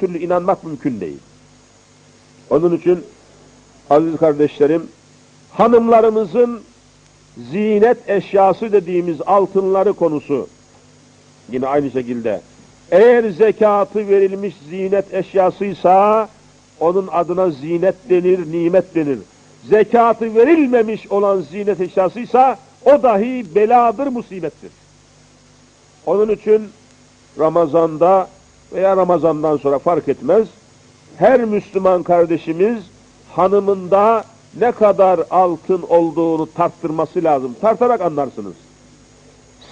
türlü inanmak mümkün değil. Onun için aziz kardeşlerim, hanımlarımızın zinet eşyası dediğimiz altınları konusu yine aynı şekilde eğer zekatı verilmiş zinet eşyasıysa onun adına zinet denir, nimet denir. Zekatı verilmemiş olan zinet eşyasıysa o dahi beladır, musibettir. Onun için Ramazan'da veya Ramazan'dan sonra fark etmez. Her Müslüman kardeşimiz hanımında ne kadar altın olduğunu tarttırması lazım. Tartarak anlarsınız.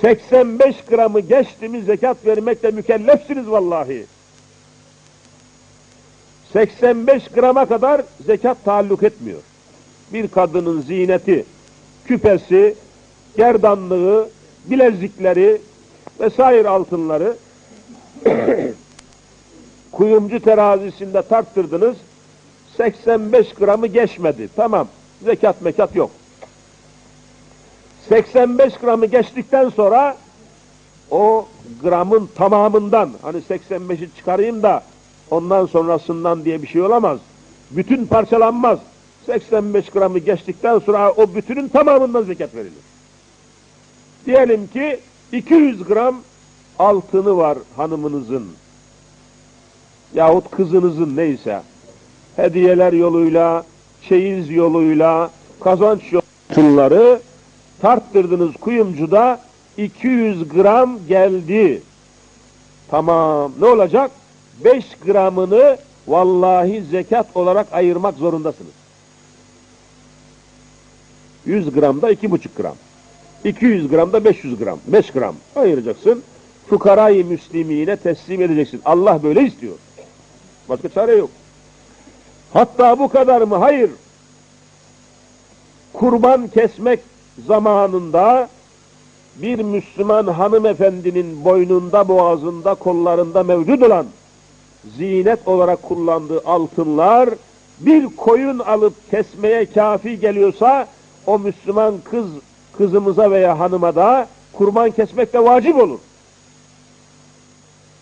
85 gramı geçti mi zekat vermekle mükellefsiniz vallahi. 85 grama kadar zekat taalluk etmiyor. Bir kadının zineti, küpesi, gerdanlığı, bilezikleri vesaire altınları kuyumcu terazisinde tarttırdınız 85 gramı geçmedi. Tamam. Zekat mekat yok. 85 gramı geçtikten sonra o gramın tamamından hani 85'i çıkarayım da ondan sonrasından diye bir şey olamaz. Bütün parçalanmaz. 85 gramı geçtikten sonra o bütünün tamamından zekat verilir. Diyelim ki 200 gram altını var hanımınızın yahut kızınızın neyse hediyeler yoluyla, çeyiz yoluyla, kazanç yolları tarttırdınız kuyumcuda 200 gram geldi. Tamam ne olacak? 5 gramını vallahi zekat olarak ayırmak zorundasınız. 100 gramda 2,5 gram. 200 gramda 500 gram. 5 gram ayıracaksın. Fukarayı müslimine teslim edeceksin. Allah böyle istiyor. Başka çare yok. Hatta bu kadar mı? Hayır. Kurban kesmek zamanında bir Müslüman hanımefendinin boynunda, boğazında, kollarında mevcut olan zinet olarak kullandığı altınlar bir koyun alıp kesmeye kafi geliyorsa o Müslüman kız kızımıza veya hanıma da kurban kesmek de vacip olur.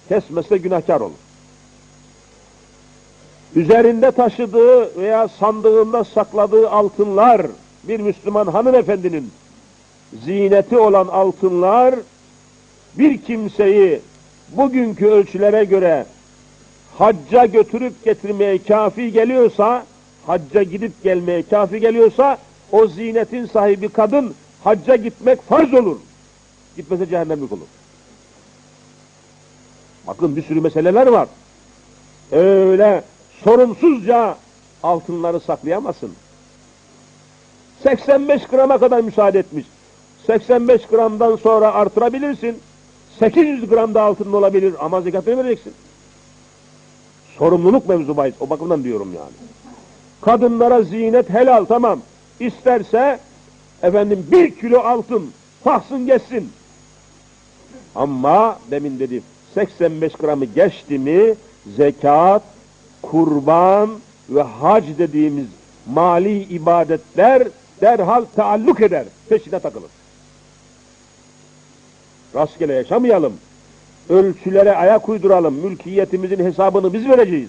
Kesmese günahkar olur. Üzerinde taşıdığı veya sandığında sakladığı altınlar bir Müslüman hanımefendinin zineti olan altınlar bir kimseyi bugünkü ölçülere göre hacca götürüp getirmeye kafi geliyorsa, hacca gidip gelmeye kafi geliyorsa, o zinetin sahibi kadın hacca gitmek farz olur. Gitmese cehennemlik olur. Bakın bir sürü meseleler var. Öyle sorumsuzca altınları saklayamazsın. 85 grama kadar müsaade etmiş. 85 gramdan sonra artırabilirsin. 800 gram da altın olabilir ama zekatını vereceksin. Sorumluluk mevzu bahis. O bakımdan diyorum yani. Kadınlara zinet helal tamam. İsterse efendim bir kilo altın taksın geçsin. Ama demin dedim 85 gramı geçti mi zekat, kurban ve hac dediğimiz mali ibadetler derhal taalluk eder, peşine takılır. Rastgele yaşamayalım. Ölçülere ayak uyduralım. Mülkiyetimizin hesabını biz vereceğiz.